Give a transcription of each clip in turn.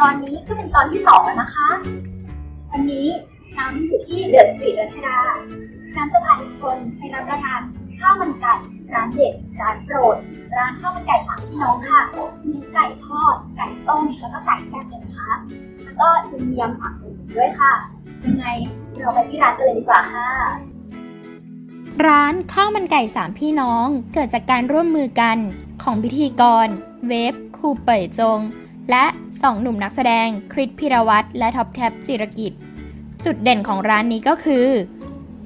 ตอนนี้ก็เป็นตอนที่สองแล้วนะคะ วันนี้น้ำอยู่ที่เดอะสตรีทรัชดา น้ำจะพาทุกคนไปรับประทานข้าวมันไก่ร้านเด็ดร้านโปรด ร้านข้าวมันไก่สามพี่น้องค่ะ มีไก่ทอด ไก่ต้ม แล้วก็ไก่แซ่บเลยนะคะ แล้วก็ยังมียำสามหมูอีกด้วยค่ะ ยังไงเราไปที่ร้านกันเลยดีกว่าค่ะร้านข้าวมันไก่สามพี่น้องเกิดจากการร่วมมือกันของพิธีกร เวฟครูเป่ยจง และสองหนุ่มนักแสดงคริสพิรวัตรและท็อปแท็บจิรกิจ จุดเด่นของร้านนี้ก็คือ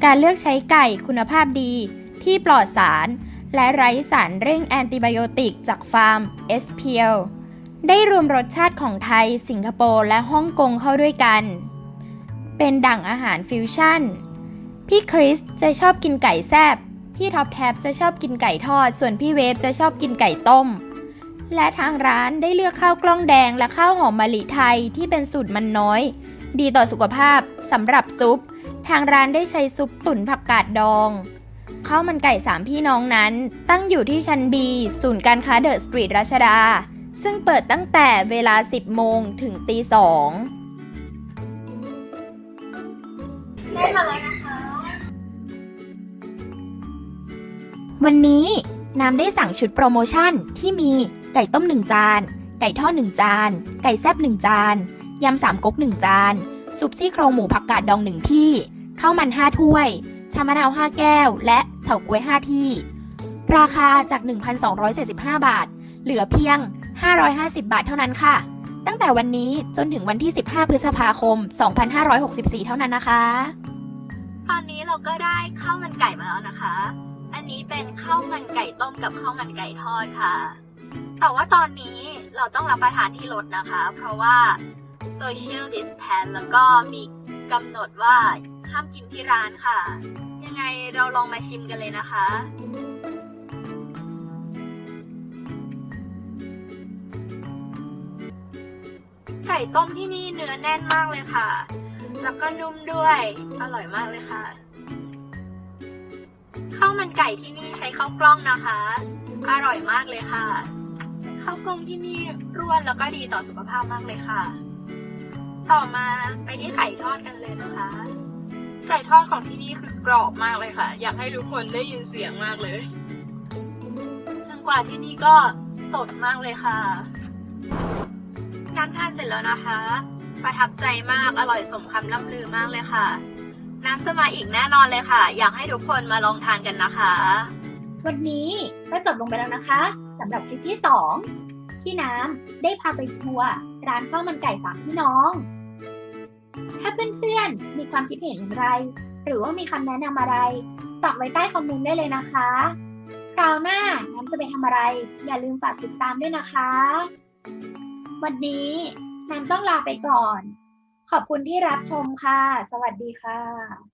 การเลือกใช้ไก่คุณภาพดีที่ปลอดสาร และไร้สารเร่งแอนติไบโอติกจากฟาร์ม SPL ได้รวมรสชาติของไทย สิงคโปร์และฮ่องกงเข้าด้วยกัน เป็นดั่งอาหารฟิวชั่น พี่คริสจะชอบกินไก่แซบพี่ท็อปแท็บจะชอบกินไก่ทอด ส่วนพี่เวฟจะชอบกินไก่ต้ม และทางร้านได้เลือกข้าวกล้องแดงและข้าวหอมมะลิไทยที่เป็นสูตรมันน้อย ดีต่อสุขภาพสำหรับซุป ทางร้านได้ใช้ซุปตุ๋นผักกาดดองข้าวมันไก่สามพี่น้องนั้น ตั้งอยู่ที่ชั้น B ศูนย์การค้าเดอะสตรีทรัชดา ซึ่งเปิดตั้งแต่เวลา 10 โมงถึงตีสองได้มาแล้วนะคะ วันนี้น้ำได้สั่งชุดโปรโมชั่นที่มี ไก่ต้ม 1 จาน ไก่ทอด1จาน ไก่แซบ1จาน ยำสามก๊ก1จาน ซุปซี่โครงหมูผักกาดดอง1ที่ ข้าวมัน 5 ถ้วย ชามะนาว 5 แก้ว และเฉาก๊วย 5 ที่ ราคาจาก 1,275 บาท เหลือเพียง 550 บาทเท่านั้นค่ะ ตั้งแต่วันนี้จนถึงวันที่ 15 พฤษภาคม 2564 เท่านั้นนะคะ ตอนนี้เราก็ได้ข้าวมันไก่มาแล้วนะคะ อันนี้เป็นข้าวมันไก่ต้มกับข้าวมันไก่ทอดค่ะ แต่ว่าตอนนี้เราต้องรับประทานที่รถนะคะ เพราะว่า social distance แล้วก็มีกำหนดว่าห้ามกินที่ร้านค่ะ ยังไงเราลองมาชิมกันเลยนะคะไก่ต้มที่นี่เนื้อแน่นมากเลยค่ะ แล้วก็นุ่มด้วย อร่อยมากเลยค่ะ ข้าวมันไก่ที่นี่ใช้ข้าวกล้องนะคะ อร่อยมากเลยค่ะ ข้าวกล้องที่นี่ร่วนแล้วก็ดีต่อสุขภาพมากเลยค่ะ ต่อมาไปที่ไก่ทอดกันเลยนะคะ ไก่ทอดของที่นี่คือกรอบมากเลยค่ะ อยากให้ทุกคนได้ยินเสียงมากเลยทั้งกว่าที่นี่ก็สดมากเลยค่ะน้ำทานเสร็จแล้วนะคะ ประทับใจมากอร่อยสมคำล่ำลือมากเลยค่ะ น้ำจะมาอีกแน่นอนเลยค่ะ อยากให้ทุกคนมาลองทานกันนะคะ วันนี้ก็จบลงไปแล้วนะคะสำหรับคลิปที่ 2 ที่น้ำได้พาไปทัวร์ร้านข้าวมันไก่สามพี่น้อง ถ้าเพื่อนๆมีความคิดเห็นอย่างไร หรือว่ามีคำแนะนำอะไรฝากไว้ใต้คอมเมนต์ได้เลยนะคะคราวหน้าน้ำจะไปทำอะไร อย่าลืมฝากติดตามด้วยนะคะ วันนี้น้ำต้องลาไปก่อน ขอบคุณที่รับชมค่ะ สวัสดีค่ะ